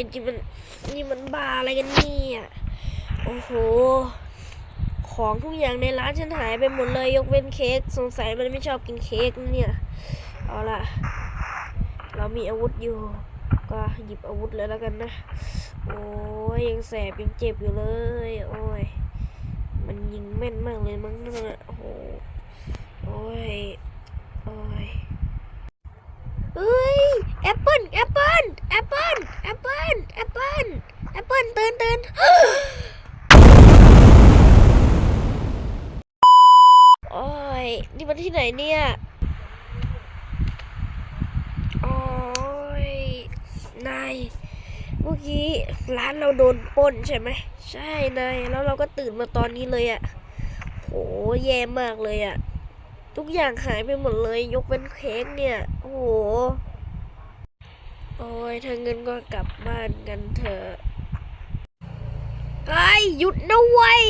ยนี่มันนี่มันบาอะไรกันเนี่ยโอ้โห ของทุกอย่างในร้านฉันหายไปหมดเลยยกเว้นเค้กสงสัยมันไม่ชอบกินเค้กเนี่ยเอาล่ะ เรามีอาวุธอยู่ ก็หยิบอาวุธเลยแล้วกันนะ โอ้ยยังแสบยังเจ็บอยู่เลย โอ้ยมันยิงแม่นมากเลยมั้งนั่นน่ะโอ้โหโอ้ยโอ้ยเอ้ยแอปเปิ้ลแอปเปิ้ลแอปเปิ้ลแอปเปิ้ลแอปเปิ้ล เปิ้ลตื่นตื่นโอ้ยนี่มันที่ไหนเนี่ยโอ้ยนายเมื่อกี้ร้านเราโดนปล้นใช่ไหมใช่นายแล้วเราก็ตื่นมาตอนนี้เลยอะ่ะโหแย่มากเลยอะ่ะทุกอย่างหายไปหมดเลย ยกเว้นเค้กเนี่ย โอ้โห โอ้ยถ้าเงินก็กลับบ้านกันเถอะ ไอ้ยหยุดนะเว้ย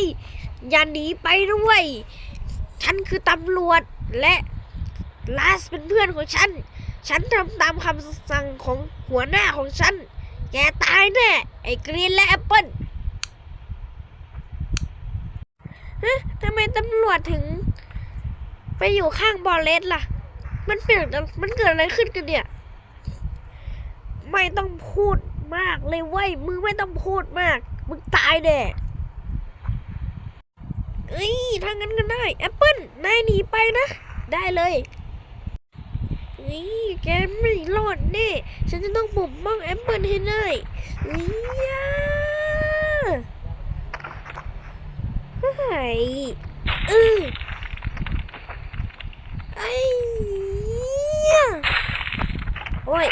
อย่าหนีไปนะเว้ยฉันคือตำรวจและลาสเป็นเพื่อนของฉัน ฉันทำตามคำสั่งของหัวหน้าของฉัน แกตายแน่ ไอ้กรีนและแอปเปิลฮะทำไมตำรวจถึง ไปอยู่ข้างบอลเลสล่ะ มันเปลี่ยนมันเกิดอะไรขึ้นกันเนี่ย ไม่ต้องพูดมากเลยเว้ยมึงไม่ต้องพูดมาก มึงตายแน่เอ้ยถ้างั้นก็ได้แอปเปิลนายหนีไปนะ ได้เลยนี่แกไม่รอดแน่ฉันจะต้องปกป้องแอปเปิลให้ได้เอ้ยยาเฮ้ยเออไอ้ยาโอ้ย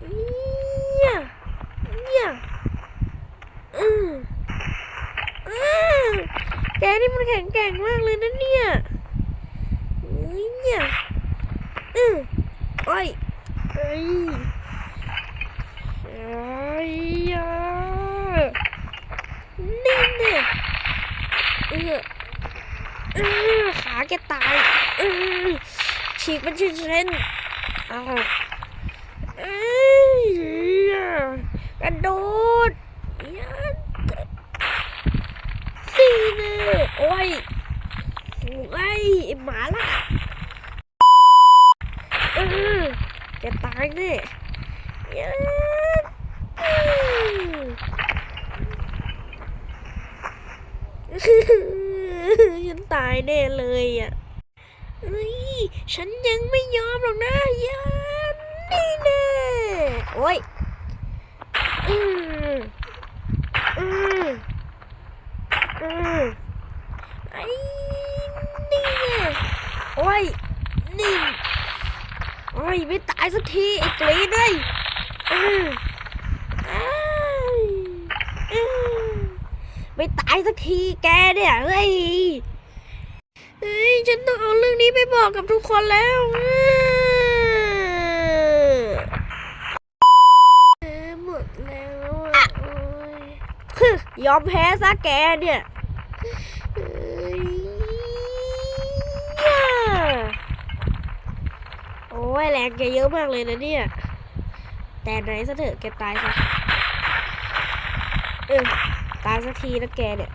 เอี้ยเอี้ยอืออือ แกนี่มันแข็งแกร่งมากเลยนะเนี่ยเฮ้ยเนี่ยอือโอ้ยเอ้ยเอ้ยนี่เนี่ยเออเออขาแกตายเออฉีกมันชิ้นเส้นเอาเอ้ยอะกระโดดยัด นี่แน่โอ้ยโอ้ยไอ้หมาล่ะเออแกตายแน่ยัดอื้อฉันตายแน่เลยอะเฮ้ยฉันยังไม่ยอมหรอกนะยันนี่แน่โอ้ยอืออือ อืมไอ้นี่โอ้ยนี่โอ้ยไม่ตายสักทีไอ้กรีนเลยอืมอ้ายอืมไม่ตายสักทีแกเนี่ยเฮ้ยเฮ้ยฉันต้องเอาเรื่องนี้ไปบอกกับทุกคนแล้วอะเออหมดแล้วอะโอ้ยฮึยอมแพ้ซะแกเนี่ย ไห้แรงแกเยอะมากเลยนะเนี่ย แต่ไหนซะเถอะแกตายซะเออตายสักทีนะแกเนี่ย